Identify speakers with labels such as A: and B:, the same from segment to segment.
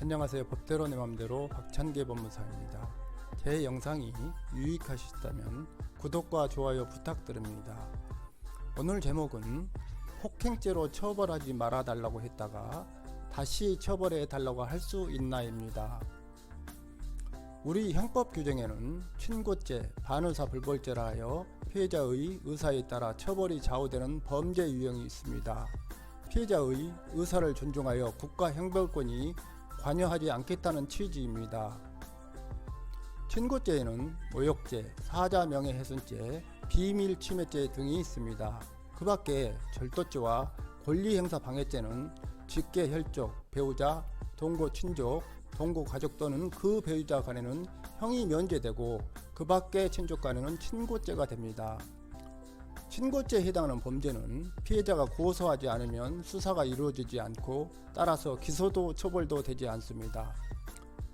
A: 안녕하세요. 법대로 내 맘대로 박찬계 법무사입니다. 제 영상이 유익하셨다면 구독과 좋아요 부탁드립니다. 오늘 제목은 폭행죄로 처벌하지 말아달라고 했다가 다시 처벌해 달라고 할 수 있나입니다. 우리 형법 규정에는 친고죄, 반의사 불벌죄라 하여 피해자의 의사에 따라 처벌이 좌우되는 범죄 유형이 있습니다. 피해자의 의사를 존중하여 국가 형벌권이 관여하지 않겠다는 취지입니다. 친고죄에는 모욕죄, 사자 명예훼손죄, 비밀 침해죄 등이 있습니다. 그 밖에 절도죄와 권리행사 방해죄는 직계 혈족, 배우자, 동거 친족, 동거 가족 또는 그 배우자 간에는 형이 면제되고 그 밖의 친족 간에는 친고죄가 됩니다. 친고죄에 해당하는 범죄는 피해자가 고소하지 않으면 수사가 이루어지지 않고 따라서 기소도 처벌도 되지 않습니다.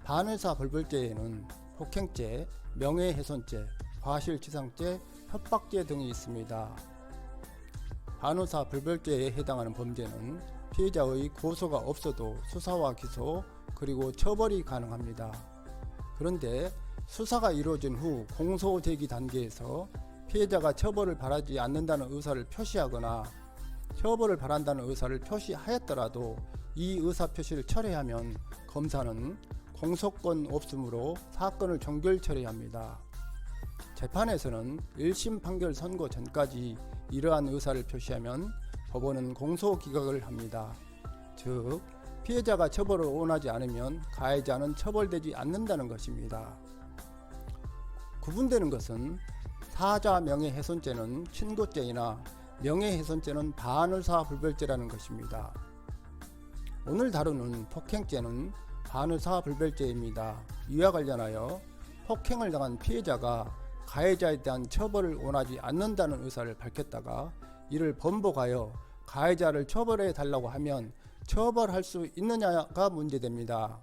A: 반의사 불벌죄에는 폭행죄, 명예훼손죄, 과실치상죄, 협박죄 등이 있습니다. 반의사 불벌죄에 해당하는 범죄는 피해자의 고소가 없어도 수사와 기소 그리고 처벌이 가능합니다. 그런데 수사가 이루어진 후 공소 제기 단계에서 피해자가 처벌을 바라지 않는다는 의사를 표시하거나 처벌을 바란다는 의사를 표시하였더라도 이 의사 표시를 철회하면 검사는 공소권 없음으로 사건을 종결 처리합니다. 재판에서는 1심 판결 선고 전까지 이러한 의사를 표시하면 법원은 공소 기각을 합니다. 즉 피해자가 처벌을 원하지 않으면 가해자는 처벌되지 않는다는 것입니다. 구분되는 것은 사자 명예훼손죄는 친고죄이나 명예훼손죄는 반의사 불벌죄라는 것입니다. 오늘 다루는 폭행죄는 반의사 불벌죄입니다. 이와 관련하여 폭행을 당한 피해자가 가해자에 대한 처벌을 원하지 않는다는 의사를 밝혔다가 이를 번복하여 가해자를 처벌해 달라고 하면 처벌할 수 있느냐가 문제됩니다.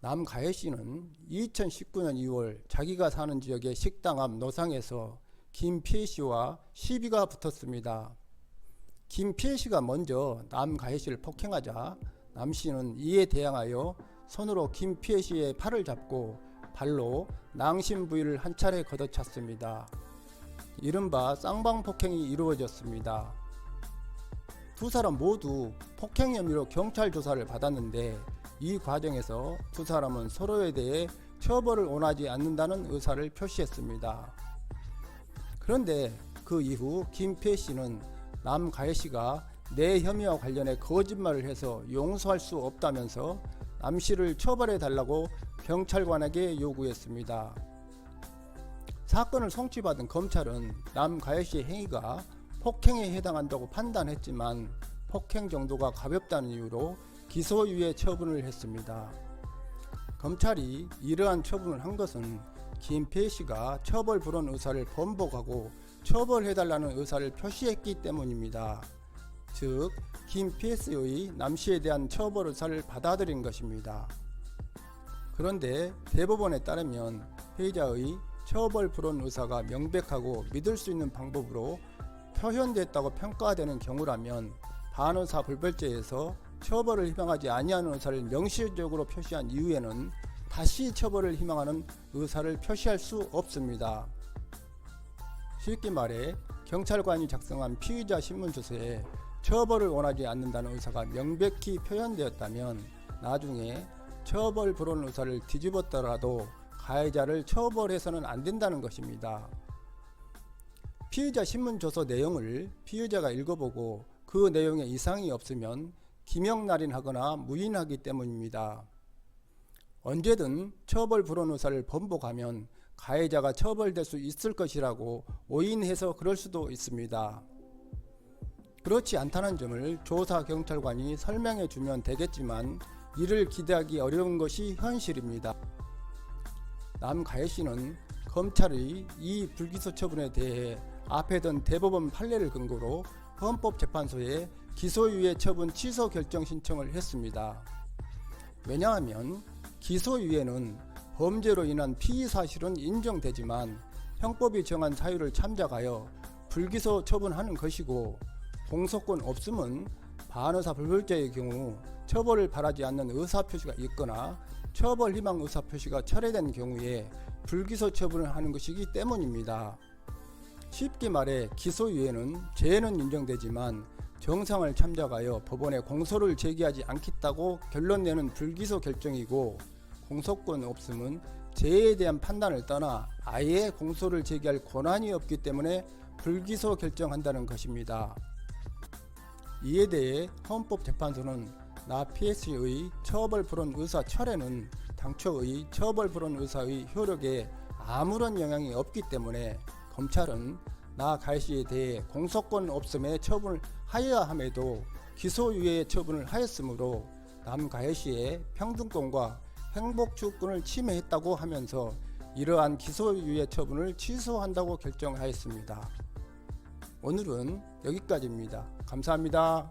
A: 남가혜 씨는 2019년 2월 자기가 사는 지역의 식당 앞 노상에서 김피혜 씨와 시비가 붙었습니다. 김피혜 씨가 먼저 남가혜 씨를 폭행하자 남 씨는 이에 대항하여 손으로 김피혜 씨의 팔을 잡고 발로 낭심 부위를 한 차례 걷어찼습니다. 이른바 쌍방 폭행이 이루어졌습니다. 두 사람 모두 폭행 혐의로 경찰 조사를 받았는데 이 과정에서 두 사람은 서로에 대해 처벌을 원하지 않는다는 의사를 표시했습니다. 그런데 그 이후 김필 씨는 남가혜 씨가 내 혐의와 관련해 거짓말을 해서 용서할 수 없다면서 남 씨를 처벌해 달라고 경찰관에게 요구했습니다. 사건을 송치받은 검찰은 남가혜 씨의 행위가 폭행에 해당한다고 판단했지만 폭행 정도가 가볍다는 이유로 기소유예 처분을 했습니다. 검찰이 이러한 처분을 한 것은 김필 씨가 처벌 불원 의사를 번복하고 처벌해달라는 의사를 표시했기 때문입니다. 즉, 김필 씨의 남 씨에 대한 처벌 의사를 받아들인 것입니다. 그런데 대법원에 따르면 피해자의 처벌 불원 의사가 명백하고 믿을 수 있는 방법으로 표현됐다고 평가되는 경우라면 반의사 불벌죄에서 처벌을 희망하지 아니하는 의사를 명시적으로 표시한 이후에는 다시 처벌을 희망하는 의사를 표시할 수 없습니다. 쉽게 말해 경찰관이 작성한 피의자 신문조서에 처벌을 원하지 않는다는 의사가 명백히 표현되었다면 나중에 처벌 불원 의사를 뒤집었더라도 가해자를 처벌해서는 안 된다는 것입니다. 피의자 신문조서 내용을 피의자가 읽어보고 그 내용에 이상이 없으면 기명날인하거나 무인하기 때문입니다. 언제든 처벌 불원 의사를 번복하면 가해자가 처벌될 수 있을 것이라고 오인해서 그럴 수도 있습니다. 그렇지 않다는 점을 조사 경찰관이 설명해 주면 되겠지만 이를 기대하기 어려운 것이 현실입니다. 남가혜 씨는 검찰의 이 불기소 처분에 대해 앞에 던 대법원 판례를 근거로 헌법재판소에 기소유예 처분 취소 결정 신청을 했습니다. 왜냐하면 기소유예는 범죄로 인한 피의 사실은 인정되지만 형법이 정한 사유를 참작하여 불기소 처분하는 것이고 공소권 없음은 반의사 불벌죄의 경우 처벌을 바라지 않는 의사표시가 있거나 처벌 희망 의사표시가 철회된 경우에 불기소 처분을 하는 것이기 때문입니다. 쉽게 말해 기소유예는 죄는 인정되지만 정상을 참작하여 법원에 공소를 제기하지 않겠다고 결론 내는 불기소 결정이고 공소권 없음은 죄에 대한 판단을 떠나 아예 공소를 제기할 권한이 없기 때문에 불기소 결정한다는 것입니다. 이에 대해 헌법재판소는 나 PS의 처벌 불원 의사 철회는 당초의 처벌 불원 의사의 효력에 아무런 영향이 없기 때문에 검찰은 나 가해시에 대해 공소권 없음에 처분을 하여야 함에도 기소유예 처분을 하였으므로 남 가해시의 평등권과 행복주권을 침해했다고 하면서 이러한 기소유예 처분을 취소한다고 결정하였습니다. 오늘은 여기까지입니다. 감사합니다.